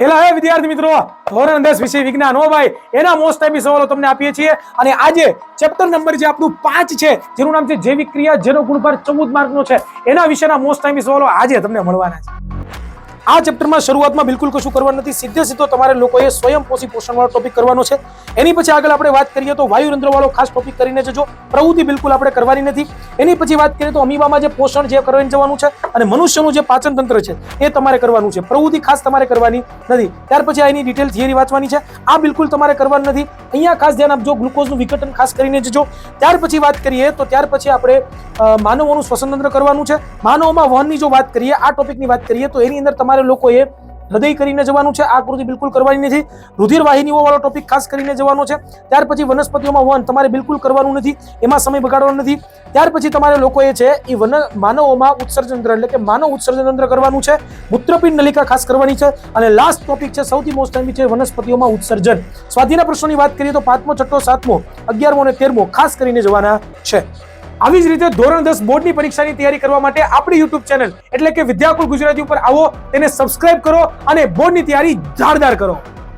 એલા, હે વિદ્યાર્થી મિત્રો, ધોરણ દસ વિષય વિજ્ઞાન, હો ભાઈ, એના મોસ્ટ ટાઈમી સવાલો તમને આપીએ છીએ. અને આજે ચેપ્ટર નંબર જે આપણું પાંચ છે, જેનું નામ છે જૈવિક ક્રિયા, જેનો ગુણભાર ચૌદ માર્કનો છે, એના વિશેના મોસ્ટ ટાઈમી સવાલો આજે તમને મળવાના છે. આ ચેપ્ટરમાં શરૂઆતમાં બિલકુલ કશું કરવાનું નથી. સીધે સીધો તમારે લોકોએ સ્વયં પોષી પોષણ વાળો ટોપિક કરવાનો છે. એની પછી આગળ આપણે વાત કરીએ તો વાયુરંધ્ર વાળો ખાસ ટોપિક કરીને જજો પ્રવૃત્તિ બિલકુલ આપણે કરવાની નથી. એની પછી વાત કરીએ તો અમીબામાં જે પોષણ જે કરીને જવાનું છે અને મનુષ્યનું જે પાચન તંત્ર છે, એ તમારે કરવાનું છે. પ્રવૃત્તિ ખાસ તમારે કરવાની નથી. ત્યાર પછી એની ડિટેલ થિયરી વાંચવાની છે. આ બિલકુલ તમારે કરવાનું નથી. અહીંયા ખાસ ધ્યાન આપજો, ગ્લુકોઝનું વિઘટન ખાસ કરીને જજો. ત્યાર પછી વાત કરીએ, તો ત્યાર પછી આપણે માનવોનું શ્વસન તંત્ર કરવાનું છે. માનવોમાં વહનની જો વાત કરીએ, આ ટોપિકની વાત કરીએ, તો એની અંદર તમારે લોકોએ હૃદય કરીને જવાનું છે. આ આકૃતિ બિલકુલ કરવાની નથી. રુધિર વાહિનીઓ વાળો ટોપિક ખાસ કરીને જવાનો છે. ત્યાર પછી વનસ્પતિઓમાં વન તમારે બિલકુલ કરવાનું નથી. એમાં સમય બગાડવાનો નથી. ત્યાર પછી તમારે લોકોએ છે એ વન માનવોમાં ઉત્સર્જન તંત્ર એટલે કે માનવ ઉત્સર્જન તંત્ર કરવાનું છે. મૂત્રપિંડ નલિકા ખાસ કરવાની છે. અને લાસ્ટ ટોપિક છે, સૌથી મોસ્ટ ટાઈમ છે, વનસ્પતિઓમાં ઉત્સર્જન. સ્વાધીના પ્રશ્નોની વાત કરીએ તો પાંચમો, છઠ્ઠો, સાતમો, અગિયારમો અને તેરમો ખાસ કરીને જવાના છે. આવી જ રીતે ધોરણ દસ બોર્ડની પરીક્ષાની તૈયારી કરવા માટે આપણી યુટ્યુબ ચેનલ એટલે કે વિદ્યાકુલ ગુજરાતી ઉપર આવો તેને સબસ્ક્રાઇબ કરો અને બોર્ડની તૈયારી જાળદાર કરો.